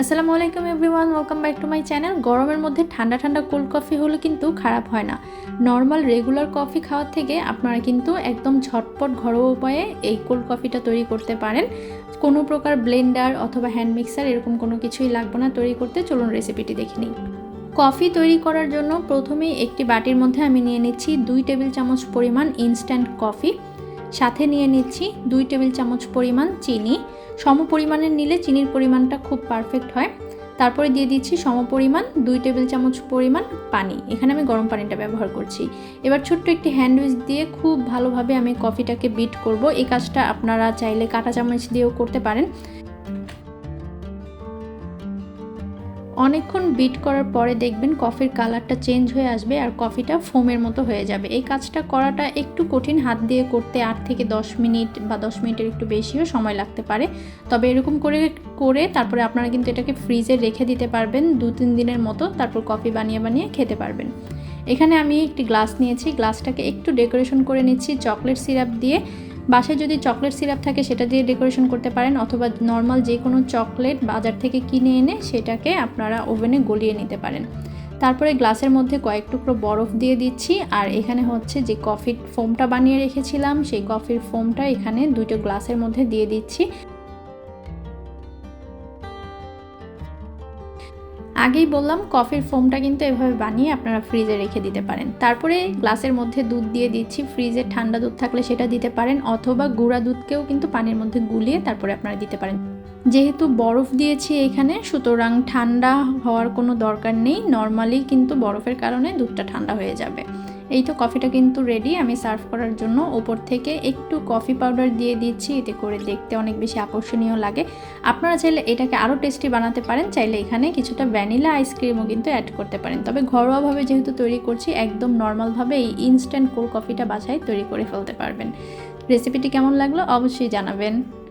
আসসালামু আলাইকুম everyone welcome back to my channel গরমের মধ্যে ঠান্ডা ঠান্ডা কোল্ড কফি হলে কিন্তু খারাপ হয় না। নর্মাল রেগুলার কফি খাওয়ার থেকে আপনারা কিন্তু একদম ঝটপট ঘরোয়া উপায়ে এই কোল্ড কফিটা তৈরি করতে পারেন। কোনো প্রকার ব্লেন্ডার অথবা হ্যান্ড মিক্সার এরকম কোনো কিছুই লাগবে না তৈরি করতে। চলুন রেসিপিটি দেখে নিই। কফি তৈরি করার জন্য প্রথমেই একটি বাটির মধ্যে আমি নিয়ে নিচ্ছি দুই টেবিল চামচ পরিমাণ ইনস্ট্যান্ট কফি সাথে নিয়ে নিচ্ছি দুই টেবিল চামচ পরিমাণ চিনি। সম পরিমাণের নিলে চিনির পরিমাণটা খুব পারফেক্ট হয়। তারপরে দিয়ে দিচ্ছি সম পরিমাণ দুই টেবিল চামচ পরিমাণ পানি। এখানে আমি গরম পানিটা ব্যবহার করছি। এবার ছোট্ট একটি হ্যান্ডউইচ দিয়ে খুব ভালোভাবে আমি কফিটাকে বিট করব। এই কাজটা আপনারা চাইলে কাঁটা চামচ দিয়েও করতে পারেন। অনেকক্ষণ বিট করার পরে দেখবেন কফির কালারটা চেঞ্জ হয়ে আসবে আর কফিটা ফোমের মতো হয়ে যাবে। এই কাজটা করাটা একটু কঠিন, হাত দিয়ে করতে আট থেকে দশ মিনিট বা দশ মিনিটের একটু বেশিও সময় লাগতে পারে। তবে এরকম করে করে তারপরে আপনারা কিন্তু এটাকে ফ্রিজে রেখে দিতে পারবেন দু তিন দিনের মতো, তারপর কফি বানিয়ে বানিয়ে খেতে পারবেন। এখানে আমি একটি গ্লাস নিয়েছি। গ্লাসটাকে একটু ডেকোরেশন করে নিচ্ছি। চকলেট সিরাপ দিয়ে বাসায় যদি চকলেট সিরাপ থাকে, সেটা দিয়ে ডেকোরেশন করতে পারেন অথবা নর্মাল যে কোনো চকলেট বাজার থেকে কিনে এনে সেটাকে আপনারা ওভেনে গলিয়ে নিতে পারেন। তারপরে গ্লাসের মধ্যে কয়েক টুকরো বরফ দিয়ে দিচ্ছি। আর এখানে হচ্ছে যে কফির ফোমটা বানিয়ে রেখেছিলাম, সেই কফির ফোমটা এখানে দুটো গ্লাসের মধ্যে দিয়ে দিচ্ছি। আগেই বললাম, কফির ফোমটা কিন্তু এভাবে বানিয়ে আপনারা ফ্রিজে রেখে দিতে পারেন। তারপরে গ্লাসের মধ্যে দুধ দিয়ে দিচ্ছি। ফ্রিজে ঠান্ডা দুধ থাকলে সেটা দিতে পারেন, অথবা গুঁড়া দুধকেও কিন্তু পানির মধ্যে গুলিয়ে তারপরে আপনারা দিতে পারেন। যেহেতু বরফ দিয়েছি এখানে, সুতরাং ঠান্ডা হওয়ার কোনো দরকার নেই। নর্মালি কিন্তু বরফের কারণে দুধটা ঠান্ডা হয়ে যাবে। এই তো কফিটা কিন্তু রেডি আমি সার্ভ করার জন্য ওপর থেকে একটু কফি পাউডার দিয়ে দিচ্ছি, এতে করে দেখতে অনেক বেশি আকর্ষণীয় লাগে। আপনারা চাইলে এটাকে আরও টেস্টি বানাতে পারেন, চাইলে এখানে কিছুটা ভ্যানিলা আইসক্রিমও কিন্তু অ্যাড করতে পারেন। তবে ঘরোয়াভাবে যেহেতু তৈরি করছি, একদম নর্মালভাবে এই ইনস্ট্যান্ট কোল্ড কফিটা বাসায় তৈরি করে ফেলতে পারবেন। রেসিপিটি কেমন লাগল অবশ্যই জানাবেন।